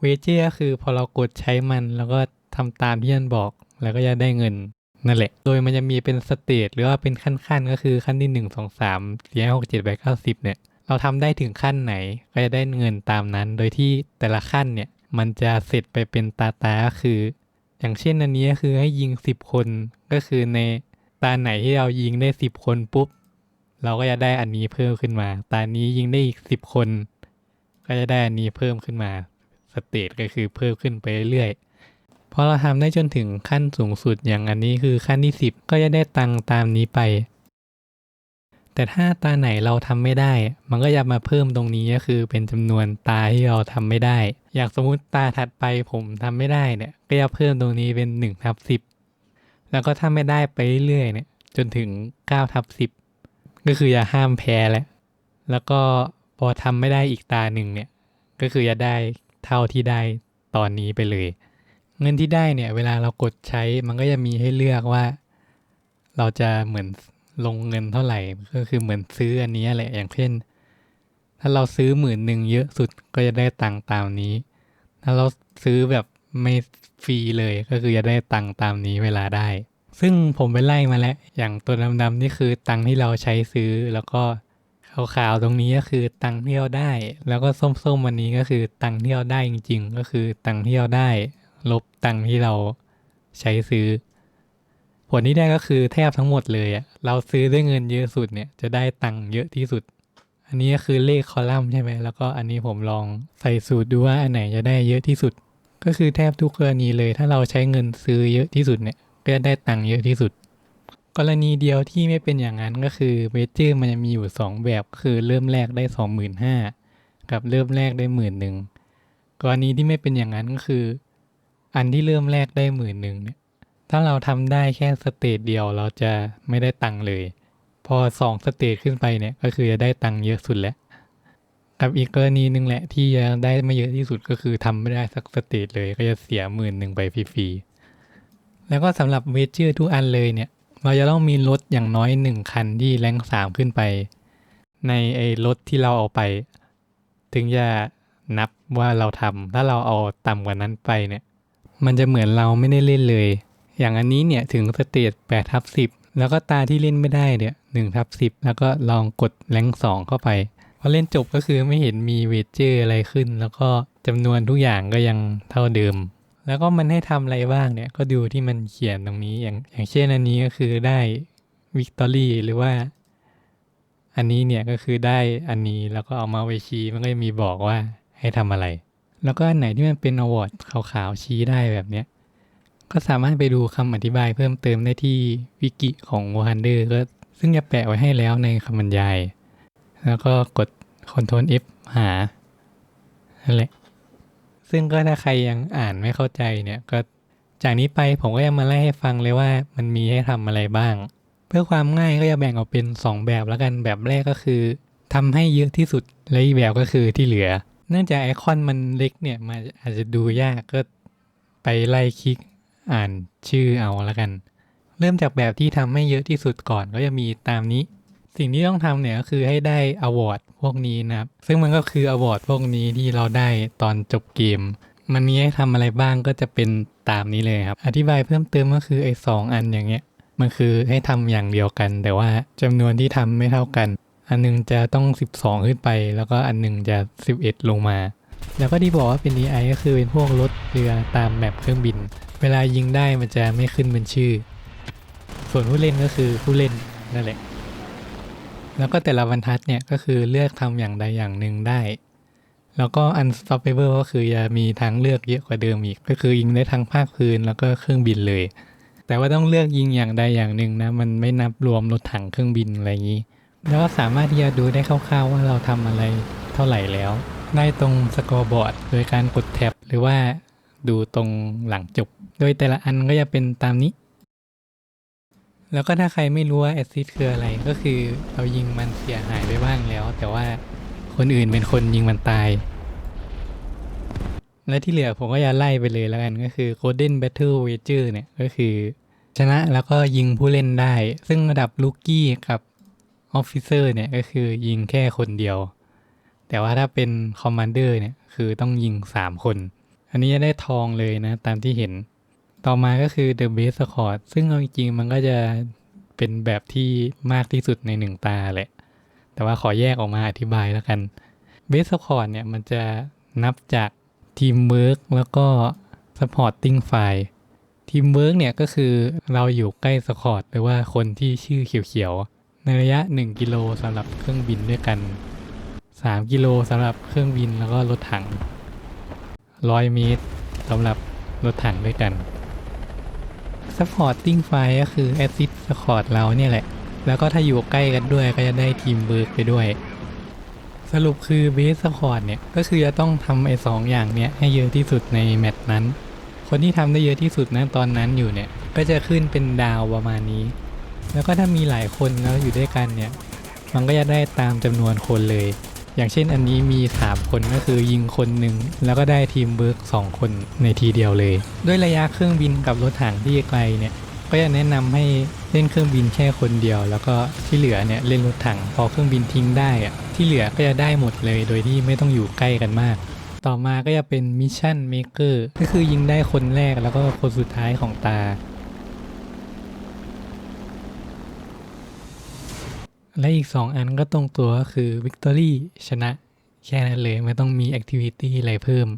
เวเจอร์ก็คือพอเรากดใช้มันแล้วก็ทำตามที่มันบอก แล้วก็จะได้เงินนั่นแหละ โดยมันจะมีเป็นสเตจหรือว่าเป็นขั้นๆ ก็คือขั้นที่หนึ่งสองสามสี่ห้าหกเจ็ดแปดเก้าสิบเนี่ย เราทำได้ถึงขั้นไหนก็จะได้เงินตามนั้น โดยที่แต่ละขั้นเนี่ยมันจะเสร็จไปเป็นตาตาคือ อย่างเช่นอันนี้ก็คือให้ยิงสิบคนก็คือในตาไหนที่เรายิงได้สิบคนปุ๊บ เราก็จะได้อันนี้เพิ่มขึ้นมา ตานี้ยิงได้อีกสิบคน ก็จะได้อันนี้เพิ่มขึ้นมา สเตจก็คือเพิ่มขึ้นไปเรื่อยๆพอเราทำได้จนถึงขั้นสูงสุดอย่างอันนี้คือขั้นที่ 10 ก็จะได้ตังค์ตามนี้ไป แต่ถ้าตาไหนเราทำไม่ได้ มันก็จะมาเพิ่มตรงนี้ก็คือเป็นจำนวนตาที่เราทำไม่ได้ อย่างสมมติตาถัดไปผมทำไม่ได้เนี่ยก็จะเพิ่มตรงนี้เป็น1ทับ10 แล้วก็ถ้าไม่ได้ไปเรื่อยๆเนี่ยจนถึง9ทับ10 ก็คืออย่าห้ามแพ้แหละแล้วก็พอทำไม่ได้อีกตาหนึ่งเนี่ย ก็คือจะได้ เท่าที่ได้ตอนนี้ไปเลย เงินที่ได้เนี่ยเวลาเรากดใช้มันก็จะมีให้เลือกว่า เราจะเหมือนลงเงินเท่าไหร่ ก็คือเหมือนซื้ออันนี้แหละอย่างเช่น ถ้าเราซื้อหมื่นหนึ่งเยอะสุดก็จะได้ตังค์ตามนี้ ถ้าเราซื้อแบบไม่ฟรีเลยก็คือจะได้ตังค์ตามนี้เวลาได้ ซึ่งผมไปไล่มาแล้ว อย่างตัวดำๆนี่คือตังค์ที่เราใช้ซื้อแล้วก็ ขาวๆตรงนี้ก็คือตังค์ที่เราได้ แล้วก็ส้มๆวันนี้ก็คือตังค์ที่เราได้จริง ๆ ก็คือตังค์ที่เราได้ ลบตังที่เราใช้ซื้อ ผลที่ได้ก็คือแทบทั้งหมดเลยอะเราซื้อด้วยเงินเยอะสุดเนี่ยจะได้ตังเยอะที่สุด อันนี้ก็คือเลขคอลัมน์ใช่ไหมแล้วก็อันนี้ผมลองใส่สูตรดูว่าอันไหนจะได้เยอะที่สุด ก็คือแทบทุกกรณีเลย ถ้าเราใช้เงินซื้อเยอะที่สุดเนี่ยก็จะได้ตังเยอะที่สุด กรณีเดียวที่ไม่เป็นอย่างนั้นก็คือเวเจอร์มันจะมีอยู่ 2 แบบคือเริ่มแรกได้ 25,000กับเริ่มแรกได้หมื่นหนึ่งกรณีที่ไม่เป็นอย่างนั้นก็คือ อันที่เริ่มแรกได้หมื่นหนึ่งเนี่ยถ้าเราทำได้แค่สเตจเดียวเราจะไม่ได้ตังค์เลย พอสองสเตจขึ้นไปเนี่ยก็คือจะได้ตังค์เยอะสุดแล้วกับอีกกรณีหนึ่งแหละที่จะได้ไม่เยอะที่สุดก็คือทำไม่ได้สักสเตจเลย ก็จะเสียหมื่นหนึ่งไปฟรีๆแล้วก็สำหรับเวเจอร์ทุกอันเลยเนี่ย เราจะต้องมีรถอย่างน้อยหนึ่งคันที่แรงสามขึ้นไป ในไอ้รถที่เราเอาไป ถึงจะนับว่าเราทำถ้าเราเอาต่ำกว่านั้นไปเนี่ย มันจะเหมือนเราไม่ได้เล่นเลย อย่างอันนี้เนี่ยถึงสเตจ8ทับ10แล้วก็ตาที่เล่นไม่ได้เนี่ย1ทับ10แล้วก็ลองกดแรงสองเข้าไปพอเล่นจบก็คือไม่เห็นมีเวเจอร์อะไรขึ้น แล้วก็จำนวนทุกอย่างก็ยังเท่าเดิม แล้วก็มันให้ทำอะไรบ้างเนี่ย ก็ดูที่มันเขียนตรงนี้อย่างอย่างเช่นอันนี้ก็คือได้วิกตอรี่หรือว่า อันนี้เนี่ยก็คือได้อันนี้แล้วก็เอามาไว้ชี้มันก็จะมีบอกว่าให้ทำอะไร แล้วก็อันไหนที่มันเป็นอวอร์ดขาวๆชี้ได้แบบเนี้ยก็สามารถไปดูคำอธิบายเพิ่มเติมได้ที่วิกิของ Warhammer ก็ซึ่งจะแปะไว้ให้แล้วในคำบรรยาย แล้วก็กด Ctrl F หานั่นแหละ ซึ่งก็ถ้าใครยังอ่านไม่เข้าใจเนี่ยก็จากนี้ไปผมก็จะมาไล่ให้ฟังเลยว่ามันมีให้ทำอะไรบ้าง เพื่อความง่ายก็จะแบ่งออกเป็น 2 แบบแล้วกันแบบแรกก็คือทำให้เยอะที่สุดและอีกแบบก็คือที่เหลือ เนื่องจากไอคอนมันเล็กเนี่ยมันอาจจะดูยากก็ไปไล่คลิกอ่านชื่อเอาแล้วกัน เริ่มจากแบบที่ทำให้เยอะที่สุดก่อนก็จะมีตามนี้ สิ่งที่ต้องทำเนี่ยก็คือให้ได้อวอร์ดพวกนี้นะครับ ซึ่งมันก็คืออวอร์ดพวกนี้ที่เราได้ตอนจบเกม มันมีให้ทำอะไรบ้างก็จะเป็นตามนี้เลยครับ อธิบายเพิ่มเติมก็คือไอ้สองอันอย่างเงี้ย มันคือให้ทำอย่างเดียวกัน แต่ว่าจำนวนที่ทำไม่เท่ากัน อันหนึงจะต้อง 12 ขึ้นไป แล้วก็อันหนึงจะ 11 ลงมา แล้วก็ที่บอกว่าเป็น DI ก็คือเป็นพวกรถเรือตามแมปเครื่องบิน เวลายิงได้มันจะไม่ขึ้นเป็นชื่อ ส่วนผู้เล่นก็คือผู้เล่นนั่นแหละ แล้วก็แต่ละบรรทัดเนี่ยก็คือเลือกทำอย่างใดอย่างหนึ่งได้ แล้วก็ unstoppable ก็คือจะมีทางเลือกเยอะกว่าเดิมอีก ก็คือยิงได้ทั้งภาคพื้นแล้วก็เครื่องบินเลย แต่ว่าต้องเลือกยิงอย่างใดอย่างหนึ่งนะ มันไม่นับรวมรถถังเครื่องบินอะไรอย่างนี้ แล้วก็สามารถที่จะดูได้คร่าวๆว่าเราทำอะไรเท่าไหร่แล้ว ได้ตรงสกอร์บอร์ดโดยการกดแท็บหรือว่าดูตรงหลังจบ โดยแต่ละอันก็จะเป็นตามนี้ แล้วก็ถ้าใครไม่รู้ว่าแอซิดคืออะไรก็คือเรายิงมันเสียหายไปบ้างแล้ว แต่ว่าคนอื่นเป็นคนยิงมันตาย และที่เหลือผมก็จะไล่ไปเลยแล้วกันก็คือ Golden Battle Wager เนี่ยก็คือ ชนะแล้วก็ยิงผู้เล่นได้ ซึ่งระดับลูกี้กับออฟฟิเซอร์เนี่ยก็คือยิงแค่คนเดียว แต่ว่าถ้าเป็นคอมมานเดอร์เนี่ยคือต้องยิง 3 คน อันนี้จะได้ทองเลยนะ ตามที่เห็น ต่อมาก็คือ The Base Squad ซึ่งเอาจริงๆมันก็จะเป็นแบบที่มากที่สุดในหนึ่งตาแหละ แต่ว่าขอแยกออกมาอธิบายแล้วกัน Base Squad เนี่ยมันจะนับจากทีมเวิร์กแล้วก็ Supporting File ทีมเวิร์กเนี่ยก็คือเราอยู่ใกล้สคอร์ตหรือว่าคนที่ชื่อเขียวๆ ในระยะ 1 กิโลสำหรับเครื่องบินด้วยกัน 3 กิโลสำหรับเครื่องบินแล้วก็รถถัง 100 เมตรสำหรับรถถังด้วยกัน Supporting File ก็คือ Assist Squad เราเนี่ยแหละ แล้วก็ถ้าอยู่ใกล้กันด้วยก็จะได้ทีมเวิร์กไปด้วย สรุปคือ Base Squad เนี่ย ก็คือจะต้องทำไอ้สองอย่างเนี้ยให้เยอะที่สุดในแมตช์นั้น คนที่ทำได้เยอะที่สุดนะตอนนั้นอยู่เนี่ย ก็จะขึ้นเป็นดาวประมาณนี้ แล้วก็ถ้ามีหลายคนแล้วอยู่ด้วยกันเนี่ย มันก็จะได้ตามจำนวนคนเลย อย่างเช่นอันนี้มี 3 คนก็คือยิงคนหนึ่งแล้วก็ได้ทีมเบิร์ก2คนในทีเดียวเลย ด้วยระยะเครื่องบินกับรถถังที่ไกลเนี่ยก็จะแนะนำให้เล่นเครื่องบินแค่คนเดียว แล้วก็ที่เหลือเนี่ยเล่นรถถังพอเครื่องบินทิ้งได้อะที่เหลือก็จะได้หมดเลย โดยที่ไม่ต้องอยู่ใกล้กันมาก ต่อมาก็จะเป็นมิชชั่นเมเกอร์ก็คือยิงได้คนแรกแล้วก็คนสุดท้ายของตา และอีก 2 อันก็ตรงตัวก็คือ Victory ชนะ แค่นั้นเลยไม่ต้องมี Activity อะไรเพิ่ม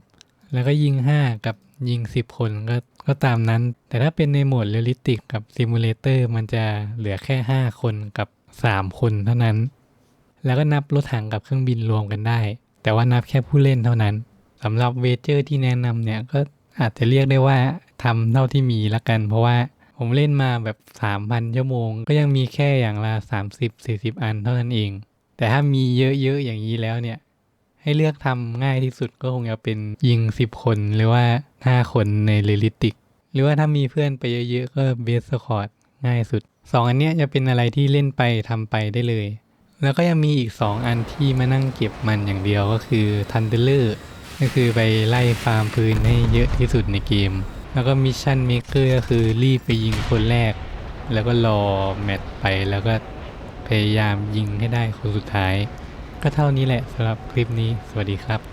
แล้วก็ยิง 5 กับยิง 10 คนก็ก็ตามนั้น แต่ถ้าเป็นในโหมดเรียลลิติกกับซิมูเลเตอร์มันจะเหลือแค่ 5 คนกับ 3 คนเท่านั้น แล้วก็นับรถถังกับเครื่องบินรวมกันได้ แต่ว่านับแค่ผู้เล่นเท่านั้นสำหรับเวเจอร์ที่แนะนำเนี่ยก็อาจจะเรียกได้ว่าทำเท่าที่มีละกัน เพราะว่า ผมเล่นมาแบบ3,000ชั่วโมง ก็ยังมีแค่อย่างละ30-40อันเท่านั้นเอง แต่ถ้ามีเยอะๆอย่างนี้แล้วเนี่ย ให้เลือกทำง่ายที่สุดก็คงจะเป็นยิง10คนหรือว่า5คนในเรลิติก หรือว่าถ้ามีเพื่อนไปเยอะๆ ก็เบสคอร์ดง่ายสุด2อันเนี้ยจะเป็นอะไรที่เล่นไปทำไปได้เลย แล้วก็ยังมีอีก2อันที่มานั่งเก็บมันอย่างเดียวก็คือทันเดเลอร์ก็คือไปไล่ฟาร์มพื้นให้เยอะที่สุดในเกม แล้วก็มิชชั่นเมเกอร์ก็คือรีบไปยิงคนแรก แล้วก็รอแมตช์ไปแล้วก็พยายามยิงให้ได้คนสุดท้าย ก็เท่านี้แหละสำหรับคลิปนี้ สวัสดีครับ